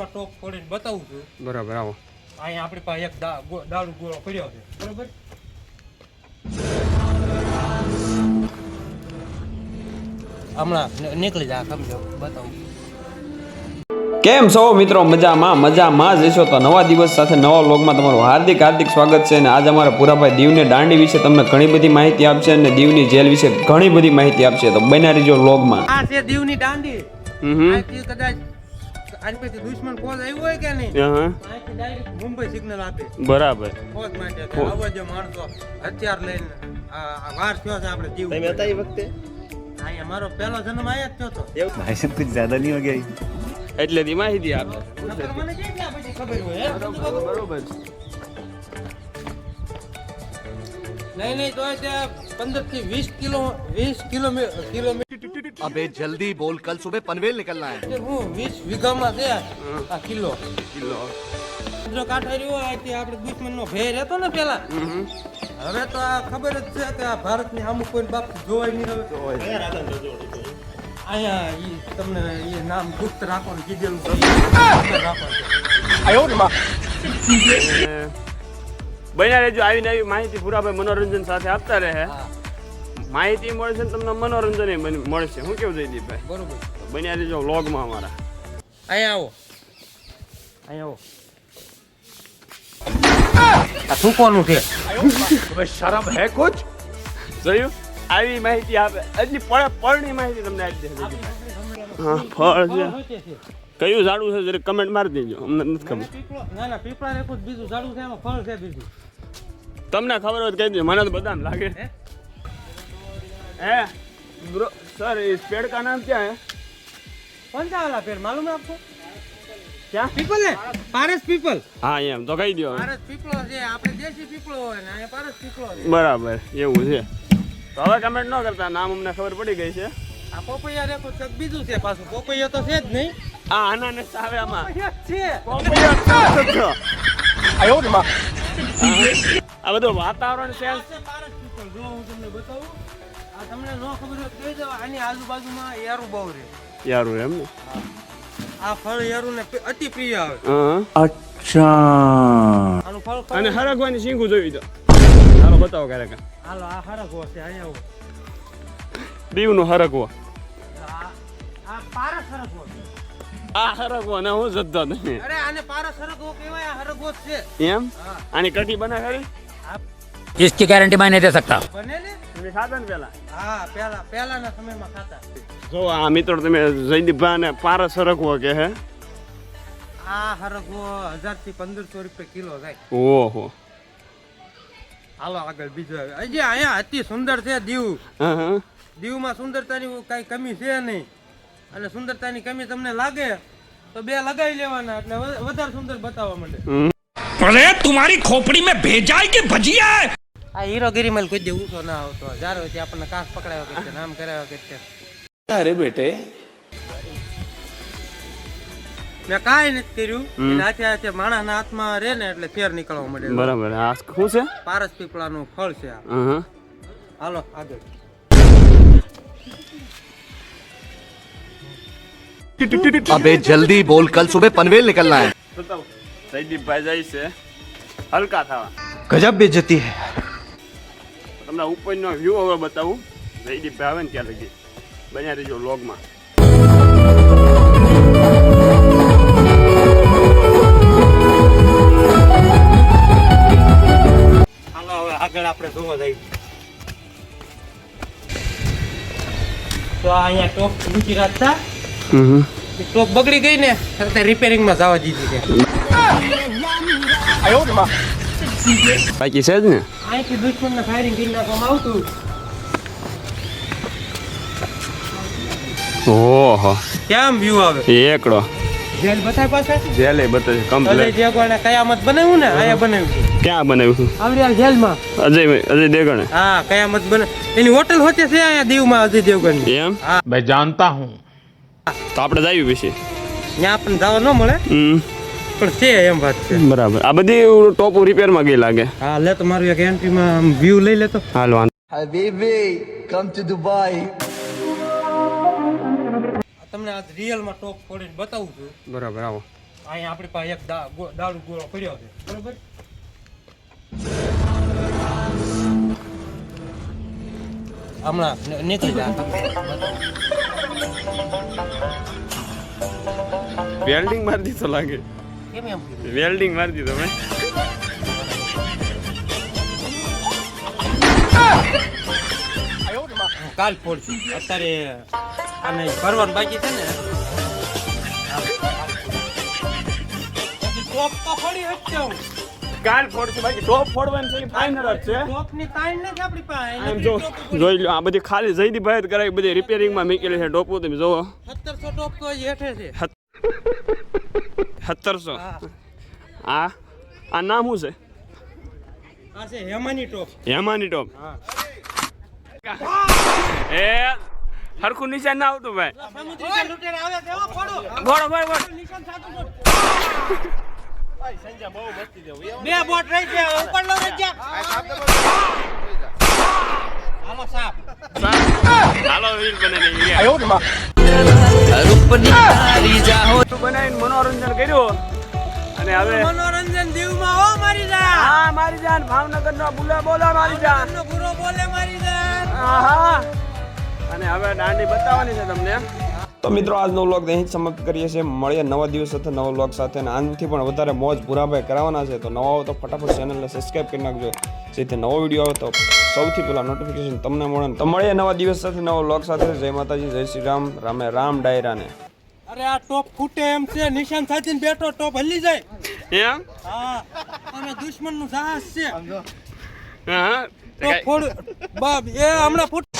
માં ટોપ ફોડીને બતાવું છું. બરાબર આવો. અહીંયા આપણી પાસે એક દારૂ ગોળો કર્યો છે. બરાબર? હમણાં નીકળી જા સમજો બતાવું. કેમ છો મિત્રો? મજામાં મજામાં જ હશો તો નવા દિવસ સાથે નવા વ્લોગમાં તમારું હાર્દિક હાર્દિક સ્વાગત છે અને આજે અમારા પુરાભાઈ દીવને દાંડી વિશે તમને ઘણી બધી માહિતી આપશે અને દીવની જેલ વિશે ઘણી બધી માહિતી આપશે. તો બન્યા રહીજો વ્લોગમાં. આ છે દીવની દાંડી. હમ કદાચ આની પછી દુશ્મન ફોજ આવ્યું હોય કે નહીં? મુંબઈ સિગ્નલ આપે. બરાબર. ફોજ માટે આવો માણસો હથિયાર લઈને વાર થયો આપણે હા અમારો પહેલો જન્મ આયા જ થયો હતો એવું? ભાઈ સાહેબ ગયા એટલે માહિતી આપે. મને નહીં નહીં તો તે પંદરથી વીસ કિલો વીસ કિલોમીટર કિલોમીટર अबे जल्दी बोल कल सुबह पनवेल निकलना है હું વીસ વીઘામાં છે આ કિલો કિલો જો કાંઠા રહ્યો અહીંથી આપણે દુશ્મન નો ભેર હતો ને પેલા હવે તો આ ખબર જ છે કે આ ભારતની અમુક કોઈ બાપ જોવાય નહીં હવે અહીંયા ઈ તમને એ નામ ગુપ્ત રાખો ને કીધેલું છે. ખબર રાખો છે. બન્યા રહેજો આવીને આવી માહિતી પુરાભાઈ મનોરંજન સાથે આપતા રહે હા માહિતી મળશે ને તમને મનોરંજન મળશે. શું કેવું જયદીપભાઈ બરોબર. બન્યા લેજો વ્લોગમાં અમારા. અહીંયા આવો. અહીંયા આવો. આ શું કોનું છે? હવે શરમ હે કોચ? જોયું? આવી માહિતી આપે. આજની પળે પળની માહિતી તમને આપી દે હા ફળ છે. કયું ઝાડુ છે? જરા કમેન્ટ મારી દેજો. અમને નથી ખબર. ના ના પીપળા રેકું બીજું ઝાડું છે એમાં ફળ છે બીજું. તમને ખબર હોય કહી દેજો. મને તો બદામ લાગે. હે? હે બ્રો સર इस पेड़ का नाम क्या है कौन सा वाला पेड़ मालूम है आपको क्या पीपल है पारस पीपल હા એમ તો કહી દો પારસ પીપળો છે આપણે દેશી પીપળો હોય ને અહીંયા પારસ પીપળો છે બરાબર એવું છે તો હવે કમેન્ટ ન કરતા નામ અમને ખબર પડી ગઈ છે આ પોપૈયા રેખો કંઈક બીજું છે પાછું પોપૈયા તો છે જ નહીં આ અનાનસ આવે આમાં પોપૈયા જ છે આ બધું વાતાવરણ છે આ છે પારસ પીપળ જો હું તમને બતાવું આ તમને ન ખબર હોય કહી દો આની આજુબાજુમાં યારું બહુ રહે. યારું એમ ને? આ ફળ યારું ને અતિ પ્રિય આવે. અચ્છા. આનું ફળ અને હરગવાની શીંગું જોઈ દો હાલો બતાવો ક્યારેક. હાલો આ હરગવો છે અહીંયા આવો. દીવનું હરગવો. આ આ પારસ હરગવો આ હરગવો ને હું જતો નહીં અરે આને પારસ હરગવો કહેવાય આ હરગવો છે. એમ? આની કઢી બના ખરી इसकी गारंटी मैं नहीं दे सकता બને ને તમે ખાતા ને પેલા હા પેલા પેલાના સમયમાં ખાતા જો આ મિત્રો તમે જયદીપભાઈ ને પારસ હરગવો કે હે આ હરગવો હજાર થી પંદરસો રૂપિયા કિલો થાય ઓહો હાલો આગળ બીજો આવે. હજી અહીંયા અતિ સુંદર છે દીવ હા હા દીવમાં સુંદરતાની કઈ કમી છે નહીં અને સુંદરતાની કમી તમને લાગે તો બે લગાવી લેવાના એટલે વ- વધારે સુંદર બતાવવા માંડે अरे तुम्हारी खोपड़ी में भेजा है कि भजिया है આ હીરોગીરીમાં કોઈ દે ઊંચો ના આવતો જ્યારે હોય ત્યાં આપણને કાસ પકડાયો કે છે નામ કરાયો કે છે अरे बेटे મેં કાંઈ નથી કર્યું એને હાથે હાથે માણસના હાથમાં રહે ને એટલે ફેર નીકળવા માંડે બરાબર આ શું છે પારસ પીપળાનું ફળ છે આ હા હા હાલો આગળ अबे जल्दी बोल कल सुबह पनवेल निकलना है બતાવો જયદીપભાઈ જાય છે હલકા થવા गजब बेइज्जती है તમને ઉપરનો વ્યૂ હવે બતાવું જયદીપભાઈ આવે ને ત્યાં લગી બન્યા રહીજો લોગમાં હાલો હવે આગળ આપણે જોવા જઈએ તો આ અહીંયા ટોપ ઊંચી રાખતા એ ટોપ બગડી ગઈ ને એટલે રિપેરિંગમાં જવા દીધી છે બાકી છે જ ને અહીંથી દુશ્મનને ફાયરિંગ કરી નાખવામાં આવતું ઓહો કેમ વ્યૂ આવે એકડો જેલ બતાય પાસે જેલ એ બતાય કમ્પ્લીટ અજય દેગણે કયામત બનાવ્યું ને આયા બનાવ્યું ક્યાં બનાવ્યું આવરી જેલમાં અજય અજય દેગણે હા કયામત બને એની હોટલ હોતે છે આયા દીવમાં અજય દેવગણ એમ હા ભાઈ જાણતા હું તો આપણે જાવી પછી ત્યાં આપણને જવા ન મળે હમ પણ છે એમ વાત છે. બરાબર. આ બધી ટોપ રિપેરમાં ગઈ લાગે. હા લે તમારું એક એન્ટ્રીમાં વ્યૂ લઈ લેતો હાલ વાંધો હબીબી કમ ટુ દુબઈ તમને આજ રિયલમાં ટોપ ખોલીને બતાવું છું. બરાબર આવો. અહીંયા આપણી પાસે એક દાળુ ગોળો પડ્યો છે. બરાબર? હમણાં નીકળી જાય વેલ્ડિંગ મારી દીધો લાગે. કેમ એમ કીધું? વેલ્ડિંગ મારી દીધો મેં. કાલ ફોડશું અત્યારે આને ભરવાનું બાકી છે ને. ટોપ તો ફોડી હટશે કાલ ફોડશું બાકી. ટોપ ફોડવાની છે ફાઇનલ જ છે. ટોપની તાણ નથી આપણી પાસે. આમ જો જોઈ લો આ બધી ખાલી જયદીભાઈ જ કરાવી બધી રિપેરિંગમાં મૂકેલી છે ટોપો તમે જોવો સત્તરસો ટોપ તો હેઠે છે. સત્તરસો હા. આ આ નામ શું છે? હેમાની ટોપ. હેમાની ટોપ. એ હરખું નિશાન ના આવતું ભાઈ. સમુદ્રી કે લૂંટેરા આવે છે હો ફોડો. બોલો ભાઈ બોલો નિશાન સાચું બોલ. બે બોટ રહી ગયા ઉપર લો રહી ગયા. હાલો સાપ હાલો રીલ બનાવી બનાવીને મનોરંજન કર્યું. અને હવે મનોરંજન દીવમાં હો મારી જાન. હા મારી જાન ભાવનગર નો બોલે બોલે મારી જાન. નો ગુરો બોલે મારી જાન. આહા. અને હવે દાંડી બતાવવાની છે તમને. તો મિત્રો આજનો વ્લોગ અહીં જ સમાપ્ત કરીએ છીએ. મળીએ નવા દિવસ સાથે નવા વ્લોગ સાથે. અને આનાથી પણ વધારે મોજ ભૂરાભાઈ કરાવવાના છે. તો નવા હો તો ફટાફટ ચેનલને સબસ્ક્રાઈબ કરી નાખજો. જેથી નવો વીડિયો આવે તો સૌથી પહેલાં નોટિફિકેશન તમને મળે તો મળીએ નવા દિવસ સાથે નવા વ્લોગ સાથે. જય માતાજી જય શ્રી રામ. રામે રામ ડાયરાને. અરે આ ટોપ ફૂટે એમ છે નિશાન સાચીને બેઠો ટોપ હલી જાય. એમ? હા અને દુશ્મનનું સાહસ છે. હા. ટોપ ફોડ બાપ એ હમણાં ફૂટ